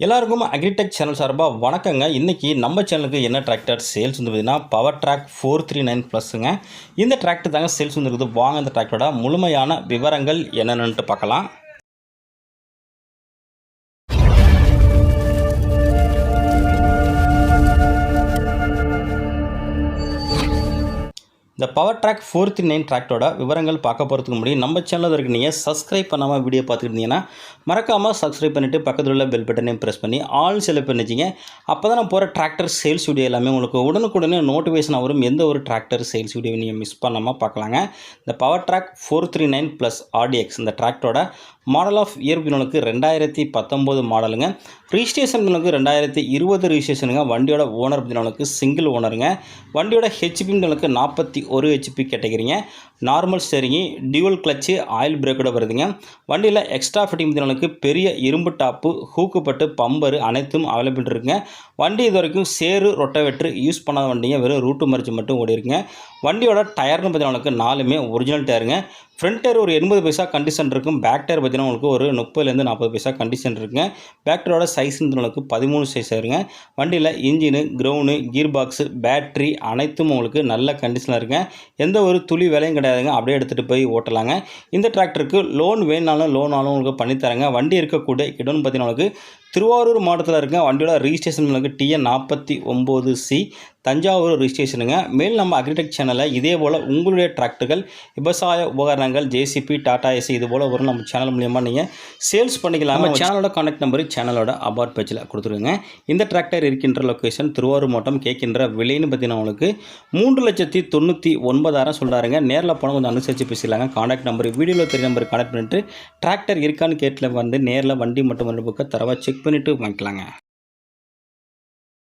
எல்லாருக்கும் agritech channel சார்பாக வணக்கங்க. இன்றைக்கி நம்ம சேனலுக்கு என்ன டிராக்டர் சேல்ஸ் வந்து பார்த்திங்கன்னா power trac four three nine ப்ளஸ்ஸுங்க இந்த டிராக்டர் தாங்க சேல்ஸ் வந்துருக்குது வாங்க இந்த டிராக்டரோட முழுமையான விவரங்கள் என்னென்னு பார்க்கலாம். இந்த power trac four three nine ட்ராக்டோட விவரங்கள் பார்க்க போகிறதுக்கு முன்னாடி நம்ம சேனலில் இருக்க நீங்கள் சப்ஸ்கிரைப் பண்ணாமல் வீடியோ பார்த்துக்கிட்டீங்கன்னா மறக்காமல் சப்ஸ்கிரைப் பண்ணிவிட்டு பக்கத்தில் உள்ள பெல் பட்டனையும் ப்ரெஸ் பண்ணி ஆல் செலக்ட் பண்ணிச்சிங்க. அப்போ தான் நான் போகிற டிராக்டர் சேல்ஸ் வீடியோ எல்லாமே உங்களுக்கு உடனுக்குடனே நோட்டிஃபிகேஷன் வரும். எந்த ஒரு டிராக்டர் சேல்ஸ் வீடியோ நீங்கள் மிஸ் பண்ணாமல் பார்க்கலாங்க. இந்த power trac four three nine plus RTX இந்த டிராக்டரோட மாடல் ஆஃப் இயர் பின்னலுக்கு ரெண்டாயிரத்தி பத்தொம்போது மாடலுங்க ரிஜிஸ்ட்ரேஷன் பின்னலுக்கு ரெண்டாயிரத்தி இருபது ரிஜிஸ்ட்ரேஷனுங்க வண்டியோட ஓனர் பின்னலுக்கு சிங்கிள் ஓனருங்க வண்டியோட ஹெச்பி பின்னலுக்கு நாற்பத்தி ஒரு ஹெச்பி கேட்டகிரிங்க நார்மல் ஸ்டேரிங்கி டியூவல் கிளச்சு ஆயில் பிரேக்கோட வருதுங்க. வண்டியில் எக்ஸ்ட்ரா ஃபிட்டிங் பின்னலுக்கு பெரிய இரும்பு டாப்பு ஹூக்குப்பட்டு பம்பரு அனைத்தும் அவைலபிள் இருக்குங்க. வண்டி இது வரைக்கும் சேரு ரொட்டவேட்ரு யூஸ் பண்ணாத வண்டிங்க. வெறும் ரூட்டு மறிச்சு மட்டும் ஓடி இருக்குங்க வண்டியோட டயர்னு பார்த்தீங்கன்னா நாலுமே ஒரிஜினல் டயருங்க ஃப்ரண்ட் டயர் ஒரு எண்பது பைசா கண்டிஷன் இருக்கும். பேக் டயர் பார்த்தீங்கன்னா உங்களுக்கு ஒரு முப்பதுலேருந்து நாற்பது பைசா கண்டிஷன் இருக்குங்க. பேக் டயரோட சைஸ் உங்களுக்கு பதிமூணு சைஸ் வருங்க வண்டியில் engine crown gear box battery அனைத்தும் உங்களுக்கு நல்ல கண்டிஷனில் இருக்குங்க. எந்த ஒரு துளி விலையும் கிடையாதுங்க. அப்படியே எடுத்துகிட்டு போய் ஓட்டலாங்க. இந்த டிராக்டருக்கு லோன் வேணுனாலும் லோனாலும் உங்களுக்கு பண்ணித்தராங்க. வண்டி இருக்கக்கூடிய இடம்னு பார்த்தீங்கன்னா உங்களுக்கு திருவாரூர் மாவட்டத்தில் இருக்க வண்டியோட ரிஜிஸ்ட்ரேஷன் உங்களுக்கு டிஎன் நாற்பத்தி ஒம்பது சி தஞ்சாவூர் ரிஜிஸ்ட்ரேஷனுங்க மேல் நம்ம அக்ரிடெக் சேனலில் இதே போல் உங்களுடைய டிராக்டர்கள் விவசாய உபகரணங்கள் ஜேசிபி டாடா ஏசி இது போல் வரும் நம்ம சேனல் மூலியமாக நீங்கள் சேல்ஸ் பண்ணிக்கலாம் நம்ம சேனலோட கான்டாக்ட் நம்பர் சேனலோட அபார்ட் பேஜில் கொடுத்துருங்க இந்த டிராக்டர் இருக்கின்ற லொக்கேஷன் திருவாரூர் மாவட்டம் கேட்கின்ற விலைன்னு பார்த்தீங்கன்னா உங்களுக்கு மூன்று லட்சத்தி தொண்ணூற்றி ஒன்பதாயிரம் சொல்கிறாருங்க நேரில் போனால் கொஞ்சம் அனுசரித்து பேசிக்கலாங்க. கான்டாக்ட் நம்பர் வீடியோவில் தெரிய நம்பர் கான்டாக்ட் பண்ணிட்டு டிராக்டர் இருக்கான்னு கேட்டில் வந்து நேரில் வண்டி மட்டும் வந்து புக்கை தரவா செக் பண்ணிவிட்டு வாங்கிக்கலாங்க